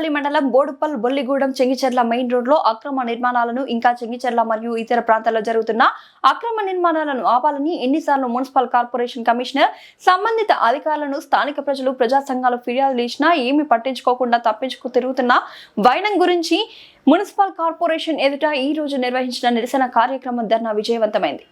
జిల్లా మండలం బోడుపల్ బొల్లిగూడెం చెంగిచెర్ల మెయిన్ రోడ్లో అక్రమ నిర్మాణాలను ఇంకా చెంగిచెర్ల మరియు ఇతర ప్రాంతాల్లో జరుగుతున్న అక్రమ నిర్మాణాలను ఆపాలని ఎన్నిసార్లు మున్సిపల్ కార్పొరేషన్ కమిషనర్ సంబంధిత అధికారులను స్థానిక ప్రజలు ప్రజా సంఘాలు ఫిర్యాదులు ఇచ్చినా ఏమి పట్టించుకోకుండా తప్పించుకు తిరుగుతున్న వైనం గురించి మున్సిపల్ కార్పొరేషన్ ఎదుట ఈ రోజు నిర్వహించిన నిరసన కార్యక్రమం ధర్నా విజయవంతమైంది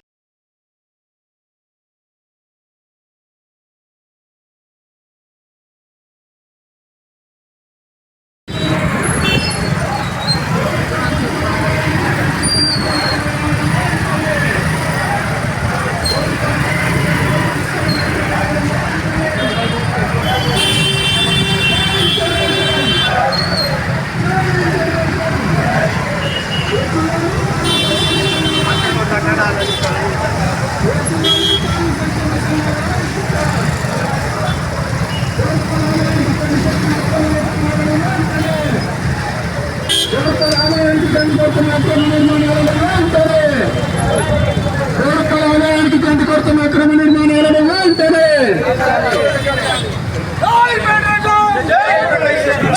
ఆలయానికి కంటి కొడుతున్న అక్రమ నిర్మాణాలను వెంటనే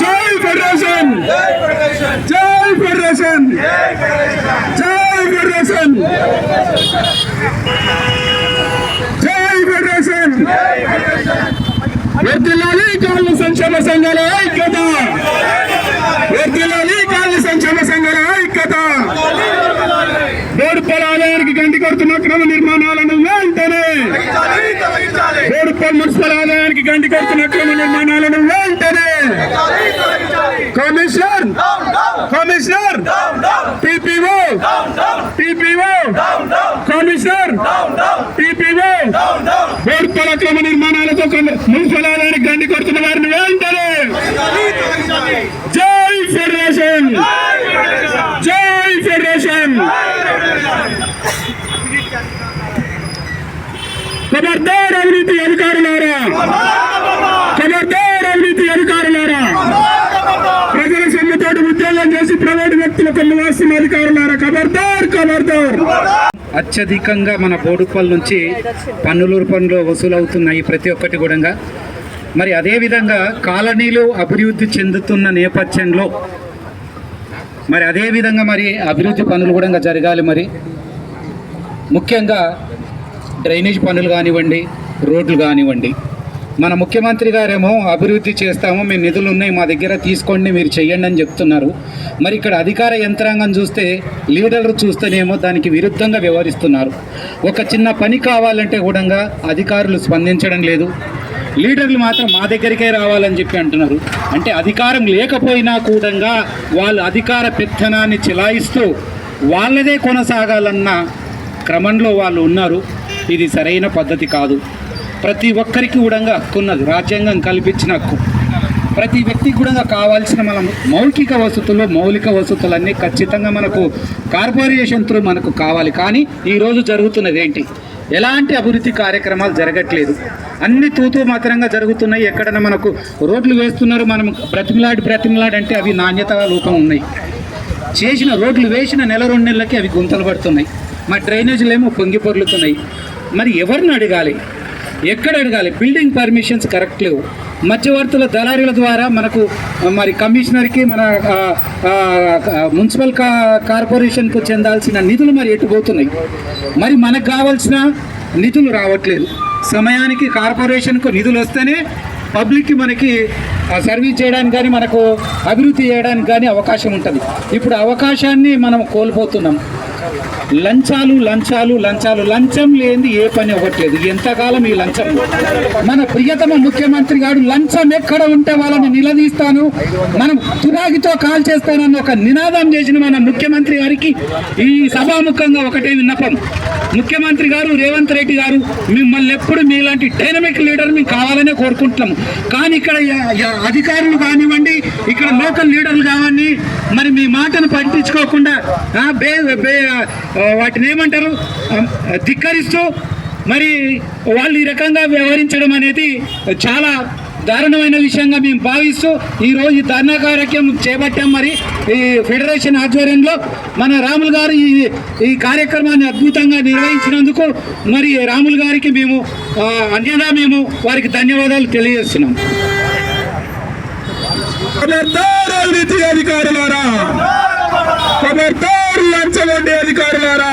జై ఫెడరేషన్ జై ఫెడరేషన్ జై ఫెడరేషన్ జై ఫెడరేషన్ వర్దిల్లాలి కాళ్ళు సంక్షేమ సంఘాల ఐక్యత. వర్దిల్లాలి కాళ్ళు సంక్షేమ సంఘాల ఐక్యత. బోడుపల్ ఆలయానికి గంటి కొడుతున్న క్రమ నిర్మాణాలను వెంటనే బోడుపల్ మున్సిపల్ ఆలయానికి గంటి కొడుతున్న క్రమ నిర్మాణాలను వెంటనే commissioner commissioner TPO TPO commissioner TPO Boduppal అక్రమ నిర్మాణాలతో కొన్ని మున్సిపల్ ఆలయానికి గంటి కొడుతున్న వారిని వెంటనే జై ఫెడరేషన్ జై ఫెడరేషన్ ఖబర్దార్ అవినీతి అధికారులారా? ఖబర్దార్ అవినీతి అధికారులారా? ప్రజల సొమ్ముతోటి ఉద్యోగం చేసి ప్రైవేటు వ్యక్తులకు నివాసిన అధికారులారా? ఖబర్దార్ ఖబర్దార్ అత్యధికంగా మన బోడుపల్ నుంచి పన్నులూరు పనులు వసూలవుతున్నాయి ప్రతి ఒక్కటి కూడా. మరి అదేవిధంగా కాలనీలు అభివృద్ధి చెందుతున్న నేపథ్యంలో మరి అదేవిధంగా మరి అభివృద్ధి పనులు కూడా జరగాలి మరి. ముఖ్యంగా డ్రైనేజ్ పనులు కానివ్వండి రోడ్లు కానివ్వండి. మన ముఖ్యమంత్రి గారేమో అభివృద్ధి చేస్తాము మేము నిధులు ఉన్నాయి మా దగ్గర తీసుకోండి మీరు చెయ్యండి అని చెప్తున్నారు. మరి ఇక్కడ అధికార యంత్రాంగం చూస్తే లీడర్లు చూస్తేనేమో దానికి విరుద్ధంగా వ్యవహరిస్తున్నారు. ఒక చిన్న పని కావాలంటే కూడా అధికారులు స్పందించడం లేదు. లీడర్లు మాత్రం మా దగ్గరికే రావాలని చెప్పి అంటున్నారు. అంటే అధికారం లేకపోయినా కూడా వాళ్ళు అధికార పెత్తనాన్ని చిలాయిస్తూ వాళ్ళదే కొనసాగాలన్న క్రమంలో వాళ్ళు ఉన్నారు. ఇది సరైన పద్ధతి కాదు. ప్రతి ఒక్కరికి కూడా హక్కు ఉన్నది రాజ్యాంగం కల్పించిన హక్కు. ప్రతి వ్యక్తికి కూడా కావాల్సిన మన మౌలిక వసతులు మౌలిక వసతులన్నీ ఖచ్చితంగా మనకు కార్పొరేషన్ త్రూ మనకు కావాలి. కానీ ఈరోజు జరుగుతున్నది ఏంటి? ఎలాంటి అభివృద్ధి కార్యక్రమాలు జరగట్లేదు. అన్ని తూతూ మాత్రంగా జరుగుతున్నాయి. ఎక్కడైనా మనకు రోడ్లు వేస్తున్నారు. మనం బ్రతిమలాడి బ్రతిమలాడి అంటే అవి నాణ్యత లోపం ఉన్నాయి. చేసిన రోడ్లు వేసిన నెల రెండు నెలలకి అవి గుంతలు పడుతున్నాయి. మా డ్రైనేజీలు ఏమో పొంగి పొర్లుతున్నాయి. మరి ఎవరిని అడగాలి? ఎక్కడ అడగాలి? బిల్డింగ్ పర్మిషన్స్ కరెక్ట్ లేవు. మధ్యవర్తుల దళారీల ద్వారా మనకు మరి కమిషనర్కి మన మున్సిపల్ కా కార్పొరేషన్కు చెందాల్సిన నిధులు మరి ఎటు పోతున్నాయి? మరి మనకు కావాల్సిన నిధులు రావట్లేదు. సమయానికి కార్పొరేషన్కు నిధులు వస్తేనే పబ్లిక్కి మనకి సర్వీస్ చేయడానికి కానీ మనకు అభివృద్ధి చేయడానికి కానీ అవకాశం ఉంటుంది. ఇప్పుడు అవకాశాన్ని మనం కోల్పోతున్నాం. లంచాలు లంచాలు లంచాలు. లంచం లేని ఏ పని అవ్వట్లేదు. ఎంతకాలం ఈ లంచం? మన ప్రియతమ ముఖ్యమంత్రి గారు లంచం ఎక్కడ ఉంటే వాళ్ళని నిలదీస్తాను. మనం తురాగితో కాల్ చేస్తానన్న ఒక నినాదం చేసిన మన ముఖ్యమంత్రి గారికి ఈ సభాముఖంగా ఒకటే విన్నపం. ముఖ్యమంత్రి గారు రేవంత్ రెడ్డి గారు మిమ్మల్ని ఎప్పుడు మీలాంటి డైనమిక్ లీడర్ మేము కావాలనే కోరుకుంటున్నాము కానీ ఇక్కడ అధికారులు కానివ్వండి ఇక్కడ లోకల్ లీడర్లు కావండి మరి మీ మాటను పట్టించుకోకుండా బే బే వాటిని ఏమంటారు? ధిక్కరిస్తూ మరి వాళ్ళు ఈ రకంగా వ్యవహరించడం అనేది చాలా దారుణమైన విషయంగా మేము భావిస్తూ ఈరోజు ఈ ధర్నా కార్యక్రమం చేపట్టాం మరి ఈ ఫెడరేషన్ ఆధ్వర్యంలో. మన రాములు గారు ఈ ఈ కార్యక్రమాన్ని అద్భుతంగా నిర్వహించినందుకు మరి రాములు గారికి మేము అన్యదా మేము వారికి ధన్యవాదాలు తెలియజేస్తున్నాం. అధికారులారా ఖబర్దార్ లంచగొండే అధికారులారా?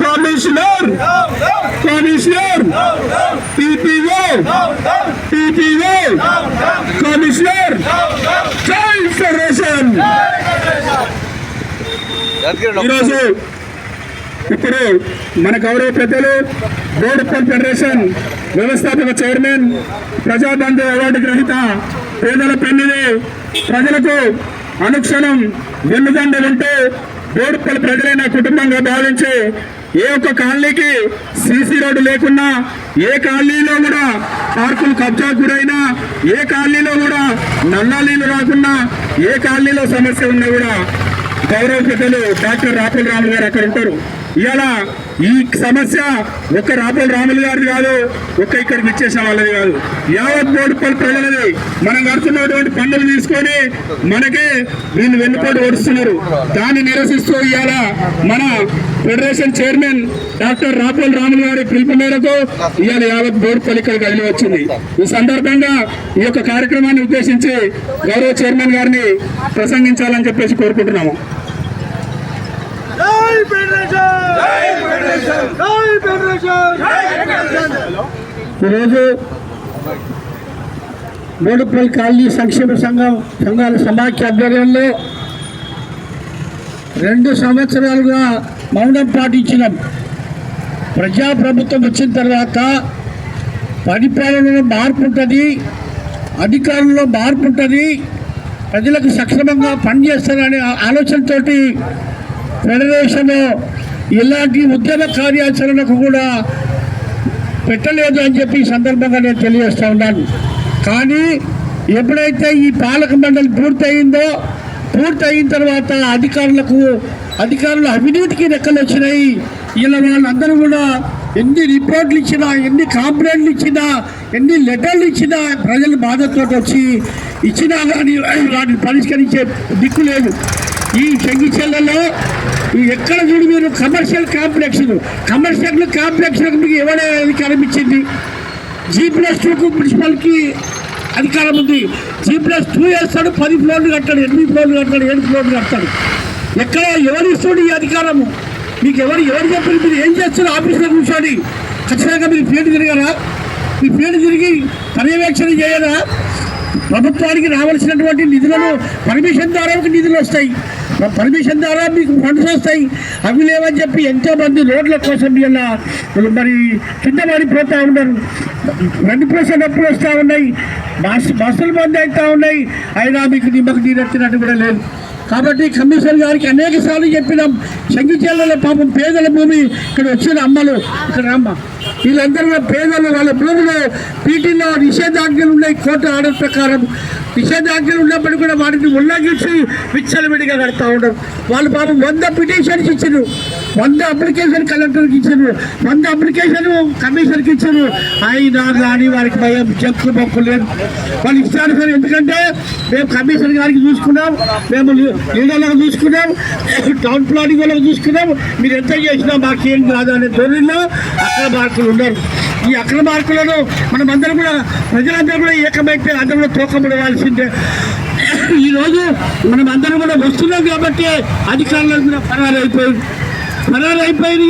Commissioner! Commissioner! TPO TPO commissioner! జై ఫెడరేషన్! ఈరోజు ఇప్పుడు మన గౌరవ పెద్దలు బోర్డుపల్ ఫెడరేషన్ వ్యవస్థాపక చైర్మన్ ప్రజాబంధు అవార్డు గ్రహీత పేదల పెన్నిది ప్రజలకు అనుక్షణం వెన్నుదండ ఉంటూ బోర్డుపల్లి ప్రజలైన కుటుంబంగా భావించి ఏ ఒక్క కాలనీకి సీసీ రోడ్డు లేకున్నా ఏ కాలనీలో కూడా పార్కులు కబ్జా గురైనా ఏ కాలనీలో కూడా నల్లాలీలు రాకున్నా ఏ కాలనీలో సమస్య ఉన్నా కూడా గౌరవ పెద్దలు డాక్టర్ రాహుల్ రాములు గారు అక్కడ ఉంటారు. ఇలా ఈ సమస్య ఒక్క రాపుల్ రాములు గారిది కాదు ఒక్క ఇక్కడికి ఇచ్చేసిన వాళ్ళది కాదు. యావత్ బోడుపల్లి ప్రజలది మనం కడుతున్నటువంటి పనులు తీసుకొని మనకే వీళ్ళు వెన్నుపోటు ఓడిస్తున్నారు. దాన్ని నిరసిస్తూ ఇవాళ మన federation chairman doctor Rapul Ramulu గారి పిలుపు మేరకు ఇవాళ యావత్ బోడుపల్లి ఇక్కడ కదిలి వచ్చింది. ఈ సందర్భంగా ఈ యొక్క కార్యక్రమాన్ని ఉద్దేశించి గౌరవ చైర్మన్ గారిని ప్రసంగించాలని చెప్పేసి కోరుకుంటున్నాము. ఈరోజు బోడుపల్లి కాలనీ సంక్షేమ సంఘం సంఘాల సమాఖ్య ఆధ్వర్యంలో రెండు సంవత్సరాలుగా మౌనం పాటించిన ప్రజాప్రభుత్వం వచ్చిన తర్వాత పరిపాలనలో మార్పు ఉంటుంది అధికారంలో మార్పు ఉంటుంది ప్రజలకు సక్రమంగా పనిచేస్తారనే ఆలోచనతోటి ఫెడరేషన్ ఇలాంటి ఉద్యమ కార్యాచరణకు కూడా పెట్టలేదు అని చెప్పి ఈ సందర్భంగా నేను తెలియజేస్తూ ఉన్నాను. కానీ ఎప్పుడైతే ఈ పాలక మండలి పూర్తయిందో పూర్తయిన తర్వాత అధికారులకు అధికారుల అవినీతికి రెక్కలు వచ్చినాయి. ఇలా వాళ్ళందరూ కూడా ఎన్ని రిపోర్ట్లు ఇచ్చినా ఎన్ని కంప్లైంట్లు ఇచ్చినా ఎన్ని లెటర్లు ఇచ్చినా ప్రజలు బాధతో వచ్చి ఇచ్చినా కానీ వాటిని పరిష్కరించే దిక్కు లేదు. ఈ చెంగిచెల్లలో ఎక్కడ చూడు మీరు కమర్షియల్ కాంప్లెక్స్ కమర్షియల్ కాంప్లెక్స్ మీకు ఎవడే అధికారం ఇచ్చింది? జీ ప్లస్ టూకు మున్సిపల్కి అధికారం ఉంది. జీ ప్లస్ టూ వేస్తాడు పది ఫ్లోర్లు కట్టాడు ఎనిమిది ఫ్లోర్లు కట్టాడు ఏడు ఫ్లోర్లు కట్టాడు. ఎక్కడ ఎవరు ఇస్తాడు ఈ అధికారము మీకు ఎవరు ఎవరు చెప్పారు? మీరు ఏం చేస్తారు? ఆఫీస్లో కూర్చొని ఖచ్చితంగా మీరు ఫీల్డ్ తిరగరా? మీ ఫీల్డ్ తిరిగి పర్యవేక్షణ చేయరా? ప్రభుత్వానికి రావాల్సినటువంటి నిధులను పర్మిషన్ ద్వారా మీకు నిధులు వస్తాయి. పర్మిషన్ ద్వారా మీకు ఫండ్స్ వస్తాయి. అవి లేవని చెప్పి ఎంతోమంది రోడ్ల కోసం ఇలా మరి కింద పడిపోతూ ఉన్నారు. రెండు పర్సెంట్ అప్పులు వస్తూ ఉన్నాయి. బస్ బస్సులు బంద్ అవుతూ ఉన్నాయి. అయినా మీకు నిమ్మకు నీరెత్తినట్టు కూడా లేదు. కాబట్టి కమిషనర్ గారికి అనేక సార్లు చెప్పినాం. శంకిచేళ్ళలో పాపం పేదల భూమి ఇక్కడ వచ్చిన అమ్మలు. ఇక్కడ అమ్మ వీళ్ళందరూ పేదలు వాళ్ళ భూమిలో పీటీలో నిషేధాజ్ఞలు ఉన్నాయి. కోర్టు ఆర్డర్ ప్రకారం. ప్రకారం నిషేధాజ్ఞలు ఉన్నప్పుడు కూడా వాటిని ఉల్లంఘించి విచ్చలవిడిగా కడతా ఉండరు వాళ్ళు పాపం వంద పిటిషన్స్ ఇచ్చారు వంద అప్లికేషన్ కలెక్టర్కి ఇచ్చారు. వంద అప్లికేషన్ కమిషన్కి ఇచ్చారు. అయినా కానీ వారికి భయం చెక్కు మొక్కు లేదు వాళ్ళు ఇస్తారు సార్ ఎందుకంటే మేము కమిషనర్ గారికి చూసుకున్నాం మేము లీడర్లకు చూసుకున్నాం టౌన్ ప్లానింగ్ వాళ్ళకి చూసుకున్నాం. మీరు ఎంత చేసినా మాకేం కాదు అనే ధోరణిలో అక్కడ మార్కులు ఉన్నారు. ఈ అక్రమ మార్కులను మనం అందరం కూడా ప్రజలందరూ కూడా ఏకమైతే అందరూ కూడా తోకబడవలసిందే ఈరోజు మనం అందరం కూడా వస్తున్నాం కాబట్టి అధికారులకు కూడా పరారైపోయింది పరారైపోయింది